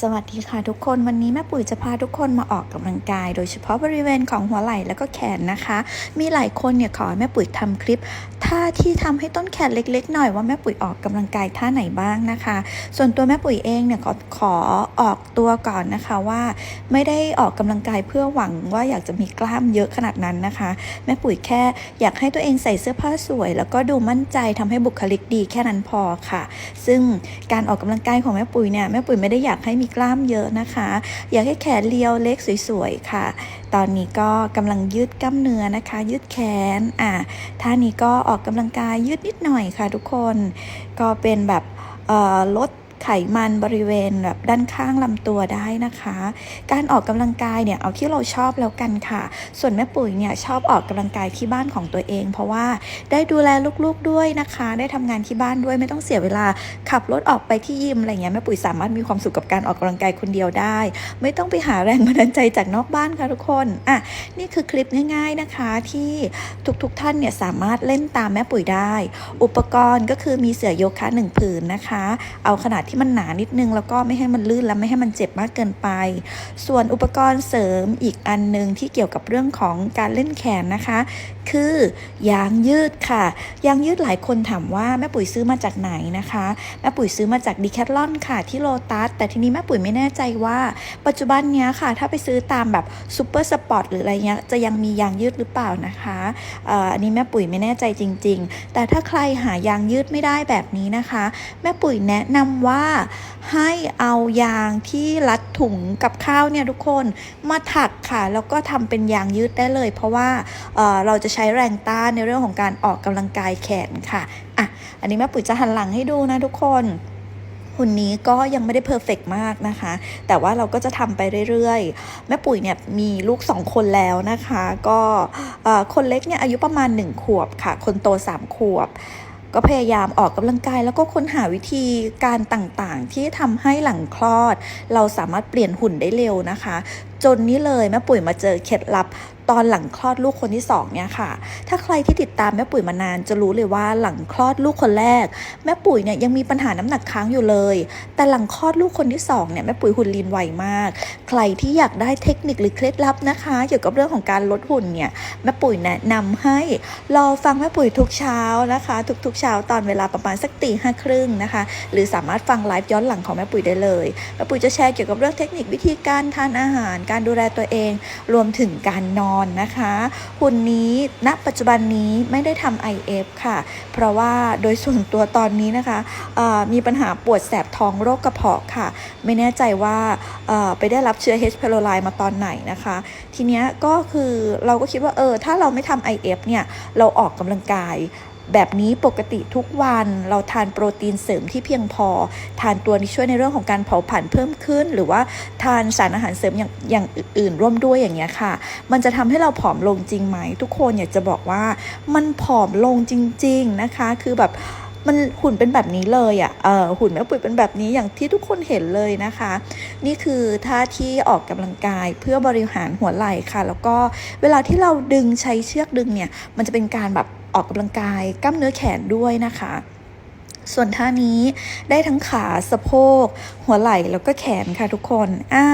สวัสดีค่ะทุกคนวันนี้แม่ปุ๋ยจะพาทุกคนมาออกกำลังกาย โดยเฉพาะบริเวณของหัวไหล่แล้วก็แขนนะคะ มีหลายคนเนี่ยขอแม่ปุ๋ยทำคลิปท่าที่ทำให้ต้นแขนเล็ก ๆ หน่อยว่าแม่ปุ๋ยออกกำลังกายท่าไหนบ้างนะคะ ส่วนตัวแม่ปุ๋ยเองเนี่ยขอขอออกตัวก่อนนะคะว่า ไม่ได้ออกกำลังกายเพื่อหวังว่าอยากจะมีกล้ามเยอะขนาดนั้นนะคะ แม่ปุ๋ยแค่อยากให้ตัวเองใส่เสื้อผ้าสวย แล้วก็ดูมั่นใจทำให้บุคลิกดีแค่นั้นพอค่ะ ซึ่งการออกกำลังกายของแม่ปุ๋ยเนี่ยแม่ปุ๋ยไม่ได้อยากให้มีกล้ามเยอะนะคะ อยากให้แขนเรียวเล็กสวยๆค่ะ ตอนนี้ก็กำลังยืดกล้ามเนื้อนะคะ ยืดแขนอะท่านี้ก็ออกกำลังกายยืดนิดหน่อยค่ะทุกคน ก็เป็นแบบลด ไขมันบริเวณแบบด้านข้างลำตัวได้นะคะ การออกกำลังกายเนี่ยเอาที่เราชอบแล้วกันค่ะ ส่วนแม่ปุ๋ยเนี่ยชอบออกกำลังกายที่บ้านของตัวเอง เพราะว่าได้ดูแลลูกๆด้วยนะคะ ได้ทำงานที่บ้านด้วยไม่ต้องเสียเวลาขับรถออกไปที่ยิมอะไรเงี้ยแม่ปุ๋ยสามารถมีความสุขกับการออกกำลังกายคนเดียวได้ ไม่ต้องไปหาแรงบันดาลใจจากนอกบ้านค่ะทุกคนอะนี่คือคลิปง่าย ๆนะคะที่ทุกๆท่านเนี่ยสามารถเล่นตามแม่ปุ๋ยได้ อุปกรณ์ก็คือมีเสื่อโยคะหนึ่งผืนนะคะ เอาขนาดที่มันหนานิดนึง แล้วก็ไม่ให้มันลื่นและไม่ให้มันเจ็บมากเกินไป ส่วนอุปกรณ์เสริมอีกอันหนึ่งที่เกี่ยวกับเรื่องของการเล่นแขนนะคะ คือยางยืดค่ะ ยางยืดหลายคนถามว่าแม่ปุ๋ยซื้อมาจากไหนนะคะ แม่ปุ๋ยซื้อมาจากดีแคทลอนค่ะที่โลตัสแต่ทีนี้แม่ปุ๋ยไม่แน่ใจว่า ปัจจุบันเนี้ยค่ะ ถ้าไปซื้อตามแบบซูเปอร์สปอร์ตหรืออะไรเงี้ยจะยังมียางยืดหรือเปล่านะคะอันนี้แม่ปุ๋ยไม่แน่ใจจริง ๆ แต่ถ้าใครหายางยืดไม่ได้แบบนี้นะคะ แม่ปุ๋ยแนะนำว่าให้เอายางที่รัดถุงกับข้าวเนี่ยทุกคนมาถักค่ะ แล้วก็ทำเป็นยางยืดได้เลย เพราะว่าเเราจะใช้แรงต้านในเรื่องของการออกกำลังกายแขนค่ะอะอันนี้แม่ปุ๋ยจะหันหลังให้ดูนะทุกคนหุ่นนี้ก็ยังไม่ได้เพอร์เฟกมากนะคะ แต่ว่าเราก็จะทำไปเรื่อยๆ แม่ปุ๋ยเนี่ยมีลูกสองคนแล้วนะคะ ก็คนเล็กเนี่ยอายุประมาณ 1 ขวบค่ะ คนโต 3 ขวบ ก็พยายามออกกำลังกาย แล้วก็ค้นหาวิธีการต่างๆ ที่ทำให้หลังคลอด เราสามารถเปลี่ยนหุ่นได้เร็วนะคะ จนนี้เลยแม่ปุ๋ยมาเจอเคล็ดลับ ตอนหลังคลอดลูกคนที่สองเนี่ยค่ะ ถ้าใครที่ติดตามแม่ปุ๋ยมานานจะรู้เลยว่าหลังคลอดลูกคนแรก แม่ปุ๋ยเนี่ยยังมีปัญหาน้ำหนักค้างอยู่เลย แต่หลังคลอดลูกคนที่สองเนี่ยแม่ปุ๋ยหุ่นลีนไวมาก ใครที่อยากได้เทคนิคหรือเคล็ดลับนะคะ เกี่ยวกับเรื่องของการลดหุ่นเนี่ยแม่ปุ๋ยแนะนำให้รอฟังแม่ปุ๋ยทุกเช้านะคะ ทุกๆเช้าตอนเวลาประมาณสักตีห้าครึ่งนะคะ หรือสามารถฟังไลฟ์ย้อนหลังของแม่ปุ๋ยได้เลยแม่ปุ๋ยจะแชร์เกี่ยวกับเรื่องเทคนิควิธีการทานอาหาร การดูแลตัวเอง รวมถึงการนอนนะคะ หุ่นนี้ณปัจจุบันนี้ไม่ได้ทำ IF ค่ะ เพราะว่าโดยส่วนตัวตอนนี้นะคะมีปัญหาปวดแสบท้องโรคกระเพาะค่ะ ไม่แน่ใจว่าไปได้รับเชื้อ H. pylori มาตอนไหนนะคะ ทีเนี้ยก็คือเราก็คิดว่าเออถ้าเราไม่ทำ IF เนี่ยเราออกกำลังกาย แบบนี้ปกติทุกวันเราทานโปรตีนเสริมที่เพียงพอ ทานตัวนี้ช่วยในเรื่องของการเผาผลาญเพิ่มขึ้น หรือว่าทานสารอาหารเสริมอย่างอย่างอื่นๆร่วมด้วยอย่างเงี้ยค่ะ มันจะทำให้เราผอมลงจริงไหม ทุกคนอยากจะบอกว่ามันผอมลงจริง ๆนะคะ คือแบบมันหุ่นเป็นแบบนี้เลยอะ่ะ เออหุ่นแม่ปุ๋ยเป็นแบบนี้อย่างที่ทุกคนเห็นเลยนะคะ นี่คือท่าที่ออกกำลังกายเพื่อบริหารหัวไหล่ค่ะ แล้วก็เวลาที่เราดึงใช้เชือกดึงเนี่ย มันจะเป็นการแบบ ออกกำลังกายกล้ามเนื้อแขนด้วยนะคะ ส่วนท่านี้ได้ทั้งขาสะโพก หัวไหล่แล้วก็แขนค่ะทุกคนอ่า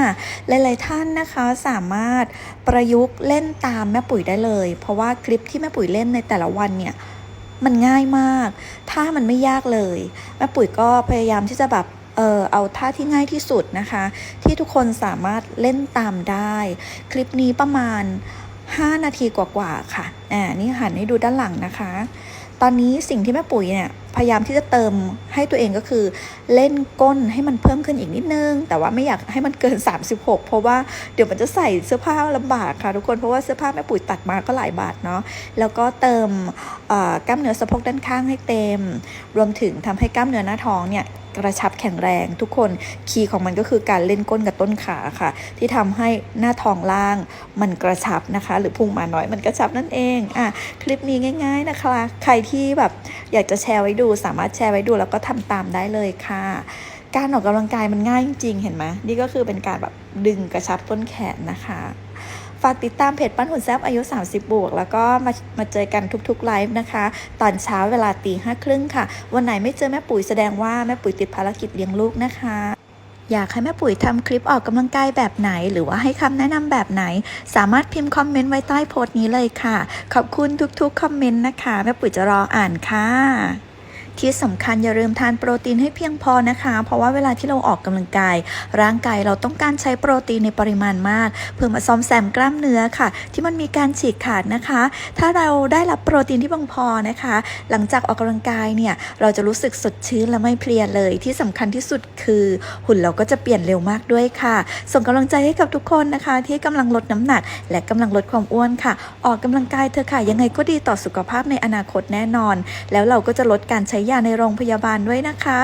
หลาย ๆ ท่านนะคะสามารถประยุกต์เล่นตามแม่ปุ๋ยได้เลย เพราะว่าคลิปที่แม่ปุ๋ยเล่นในแต่ละวันเนี่ยมันง่ายมากท่ามันไม่ยากเลย แม่ปุ๋ยก็พยายามที่จะแบบเออเอาท่าที่ง่ายที่สุดนะคะ ที่ทุกคนสามารถเล่นตามได้ คลิปนี้ประมาณ 5 นาทีกว่าๆค่ะ อ่านี่หันให้ดูด้านหลังนะคะ ตอนนี้สิ่งที่แม่ปุ๋ยเนี่ยพยายามที่จะเติมให้ตัวเองก็คือ เล่นก้นให้มันเพิ่มขึ้นอีกนิดนึง แต่ว่าไม่อยากให้มันเกิน 36 เพราะว่าเดี๋ยวมันจะใส่เสื้อผ้าลำบากค่ะทุกคนเพราะว่าเสื้อผ้าแม่ปุ๋ยตัดมาก็หลายบาทเนาะแล้วก็เติมกล้ามเนื้อสะโพกด้านข้างให้เต็ม รวมถึงทำให้กล้ามเนื้อหน้าท้องเนี่ย กระชับแข็งแรงทุกคนคีย์ของมันก็คือการเล่นก้นกับต้นขาค่ะ ที่ทำให้หน้าท้องล่างมันกระชับนะคะ หรือพุงมาน้อยมันกระชับนั่นเองอะคลิปนี้ง่าย ๆนะคะ ใครที่แบบอยากจะแชร์ไว้ดู สามารถแชร์ไว้ดูแล้วก็ทำตามได้เลยค่ะ การออกกำลังกายมันง่ายจริงๆเห็นไหมนี่ก็คือเป็นการแบบดึงกระชับต้นแขนนะคะ ฝากติดตามเพจปั้นหุ่นแซบอายุ 30 บวก แล้วก็มามาเจอกันทุกๆไลฟ์นะคะ ตอนเช้าเวลาตีห้าครึ่งค่ะ วันไหนไม่เจอแม่ปุ๋ยแสดงว่าแม่ปุ๋ยติดภารกิจเลี้ยงลูกนะคะอยากให้แม่ปุ๋ยทำคลิปออกกำลังกายแบบไหน หรือว่าให้คำแนะนำแบบไหน สามารถพิมพ์คอมเมนต์ไว้ใต้โพสต์นี้เลยค่ะ ขอบคุณทุกๆคอมเมนต์นะคะ แม่ปุ๋ยจะรออ่านค่ะ ที่สำคัญอย่าลืมทานโปรตีนให้เพียงพอนะคะ เพราะว่าเวลาที่เราออกกำลังกาย ร่างกายเราต้องการใช้โปรตีนในปริมาณมาก เพื่อมาซ่อมแซมกล้ามเนื้อค่ะ ที่มันมีการฉีกขาดนะคะ ถ้าเราได้รับโปรตีนที่เพียงพอนะคะ หลังจากออกกำลังกายเนี่ยเราจะรู้สึกสดชื่นและไม่เพลียเลยที่สำคัญที่สุดคือหุ่นเราก็จะเปลี่ยนเร็วมากด้วยค่ะ ส่งกำลังใจให้กับทุกคนนะคะ ที่กำลังลดน้ำหนัก และกำลังลดความอ้วนค่ะ ออกกำลังกายเถอค่ะ ยังไงก็ดีต่อสุขภาพในอนาคตแน่นอน แล้วเราก็จะลดการใช้ยาในโรงพยาบาลด้วยนะคะ